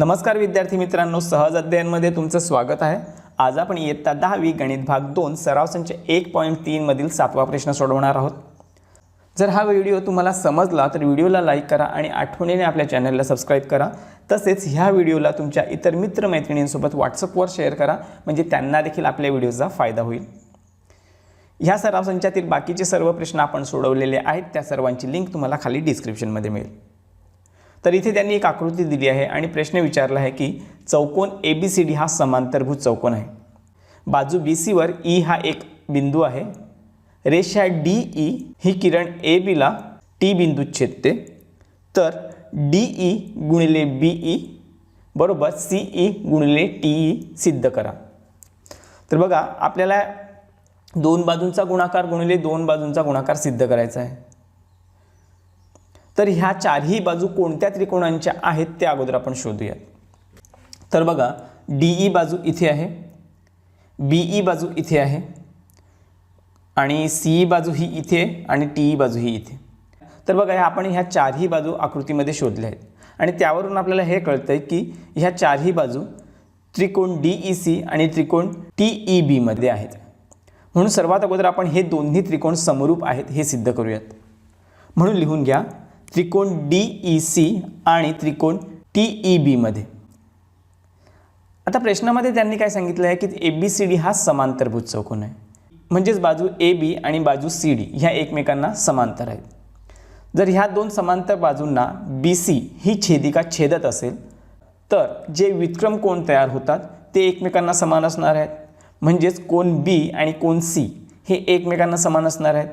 नमस्कार विद्यार्थी मित्रांनो सहज अध्ययनमध्ये तुमचं स्वागत आहे. आज आपण इयत्ता दहावी गणित भाग दोन सराव संच एक पॉईंट तीनमधील सातवा प्रश्न सोडवणार आहोत. जर हा व्हिडिओ तुम्हाला समजला तर व्हिडिओला लाईक करा आणि आठवणीने आपल्या चॅनलला सबस्क्राईब करा. तसेच ह्या व्हिडिओला तुमच्या इतर मित्रमैत्रिणींसोबत व्हॉट्सअपवर शेअर करा म्हणजे त्यांना देखील आपल्या व्हिडिओचा फायदा होईल. ह्या सराव संचातील बाकीचे सर्व प्रश्न आपण सोडवलेले आहेत त्या सर्वांची लिंक तुम्हाला खाली डिस्क्रिप्शनमध्ये मिळेल. तर इथे त्यांनी एक आकृती दिली आहे आणि प्रश्न विचारला आहे की चौकोन ए बी सी डी हा समांतरभूत चौकोन आहे. बाजू बी सीवर ई e हा एक बिंदू आहे. रेषा डी ई ही किरण ए बीला टी बिंदूत छेदते. तर डी ई गुणिले बी ई बरोबर सी ई गुणिले टी ई सिद्ध करा. तर बघा आपल्याला दोन बाजूंचा गुणाकार गुणिले दोन बाजूंचा गुणाकार सिद्ध करायचा आहे. तर ह्या चारही बाजू कोणत्या त्रिकोणांच्या आहेत त्या अगोदर आपण शोधूयात. तर बघा डी ई बाजू इथे आहे बी ई बाजू इथे आहे आणि सी ई बाजू ही इथे आणि टी ई बाजू ही इथे. तर बघा ह्या आपण ह्या चारही बाजू आकृतीमध्ये शोधल्या आहेत. आणि त्यावरून आपल्याला हे कळतं आहे की ह्या चारही बाजू त्रिकोण डी ई सी आणि त्रिकोण टी ई बीमध्ये आहेत. म्हणून सर्वात अगोदर आपण हे दोन्ही त्रिकोण समरूप आहेत हे सिद्ध करूयात. म्हणून लिहून घ्या त्रिकोण डी ई सी आणि त्रिकोण टी ई बीमध्ये आता प्रश्नामध्ये त्यांनी काय सांगितलं आहे की ए बी सी डी हा समांतरभूत चौकोन आहे. म्हणजेच बाजू ए बी आणि बाजू सी डी ह्या एकमेकांना समांतर आहेत. जर ह्या दोन समांतर बाजूंना बी सी ही छेदिका छेदत असेल तर जे विक्रम कोण तयार होतात ते एकमेकांना समान असणार आहेत. म्हणजेच कोण बी आणि कोण सी हे एकमेकांना समान असणार आहेत.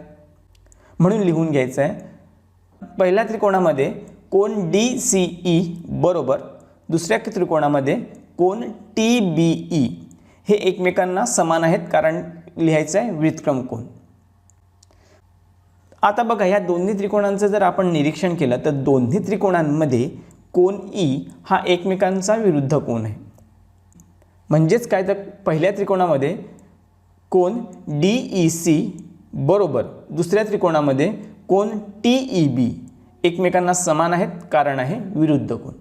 म्हणून लिहून घ्यायचं आहे पहिल्या त्रिकोणामध्ये कोण डी सी ई बरोबर दुसऱ्या त्रिकोणामध्ये कोण टी बी ई. हे एकमेकांना समान आहेत कारण लिहायचं आहे व्युतक्रम कोण. आता बघा ह्या दोन्ही त्रिकोणांचं जर आपण निरीक्षण केलं तर दोन्ही त्रिकोणांमध्ये कोण ई हा एकमेकांचा विरुद्ध कोण आहे. म्हणजेच काय तर पहिल्या त्रिकोणामध्ये कोण डी ई सी बरोबर दुसऱ्या त्रिकोणामध्ये कोण? T E B. एकमेकांना समान आहेत कारण आहे विरुद्ध कोण?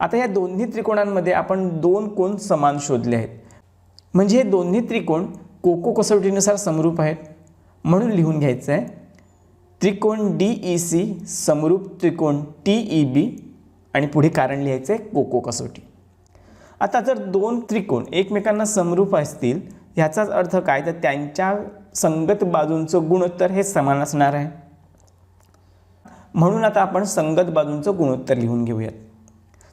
आता या दोन्ही त्रिकोणांमध्ये आपण दोन कोण समान शोधले आहेत? म्हणजे हे दोन्ही त्रिकोण कोको कसोटीनुसार समरूप आहेत. म्हणून लिहून घ्यायचं आहे त्रिकोण डी ई सी समरूप त्रिकोण टी ई बी आणि पुढे कारण लिहायचं आहे कोको कसोटी. आता जर दोन त्रिकोण एकमेकांना समरूप असतील ह्याचाच अर्थ काय? तर त्यांच्या संगत बाजूंचं गुणोत्तर हे समान असणार आहे. म्हणून आता आपण संगत बाजूंचं गुणोत्तर लिहून घेऊयात.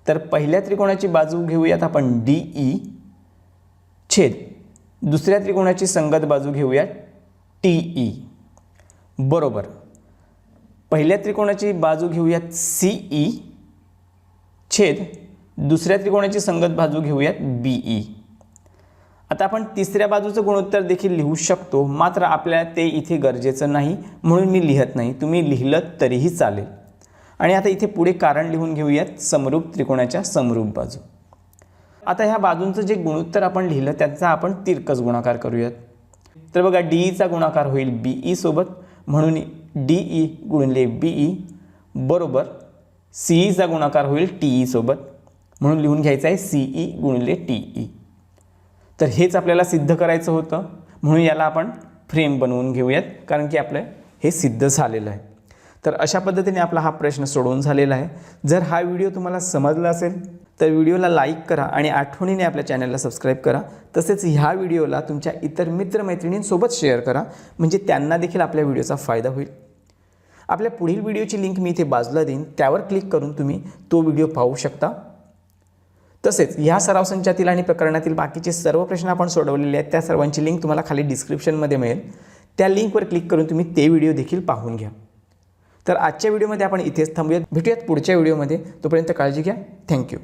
तर पहिल्या त्रिकोणाची बाजू घेऊयात आपण डी ई छेद. दुसऱ्या त्रिकोणाची संगत बाजू घेऊयात टी ई. बरोबर. पहिल्या त्रिकोणाची बाजू घेऊयात सी ई छेद. दुसऱ्या त्रिकोणाची संगत बाजू घेऊयात बी ई. आता आपण तिसऱ्या बाजूचं गुणोत्तर देखील लिहू शकतो. मात्र आपल्याला ते इथे गरजेचं नाही म्हणून मी लिहत नाही. तुम्ही लिहिलं तरीही चालेल. आणि आता इथे पुढे कारण लिहून घेऊयात समरूप त्रिकोणाच्या समरूप बाजू. आता ह्या बाजूंचं जे गुणोत्तर आपण लिहिलं त्यांचा आपण तिरकस गुणाकार करूयात. तर बघा डी ईचा गुणाकार होईल बी ई सोबत म्हणून डी ई गुणले बी ई बरोबर सी ईचा गुणाकार होईल टी ई सोबत म्हणून लिहून घ्यायचं आहे सी ई गुणले टी ई तर हेच आपल्याला सिद्ध करायचं होतं. म्हणून याला आपण फ्रेम बनवून घेऊयात. कारण की आपलं हे सिद्ध झालेलं आहे. तर अशा पद्धतीने आपला हा प्रश्न सोडवून झालेला आहे. जर हा व्हिडिओ तुम्हाला समजला असेल तर व्हिडिओला लाईक करा आणि आठवणीने आपल्या चॅनलला सबस्क्राईब करा. तसेच ह्या व्हिडिओला तुमच्या इतर मित्रमैत्रिणींसोबत शेअर करा. म्हणजे त्यांना देखील आपल्या व्हिडिओचा फायदा होईल. आपल्या पुढील व्हिडिओची लिंक मी इथे बाजूला देईन. त्यावर क्लिक करून तुम्ही तो व्हिडिओ पाहू शकता. तसेच ह्या सराव संचातील आणि प्रकरणातील बाकीचे सर्व प्रश्न आपण सोडवलेले आहेत त्या सर्वांची लिंक तुम्हाला खाली डिस्क्रिप्शनमध्ये मिळेल. त्या लिंकवर क्लिक करून तुम्ही ते व्हिडिओ देखील पाहून घ्या. तर आजच्या व्हिडिओमध्ये आपण इथेच थांबूयात. भेटूयात पुढच्या व्हिडिओमध्ये तोपर्यंत काळजी घ्या. थँक्यू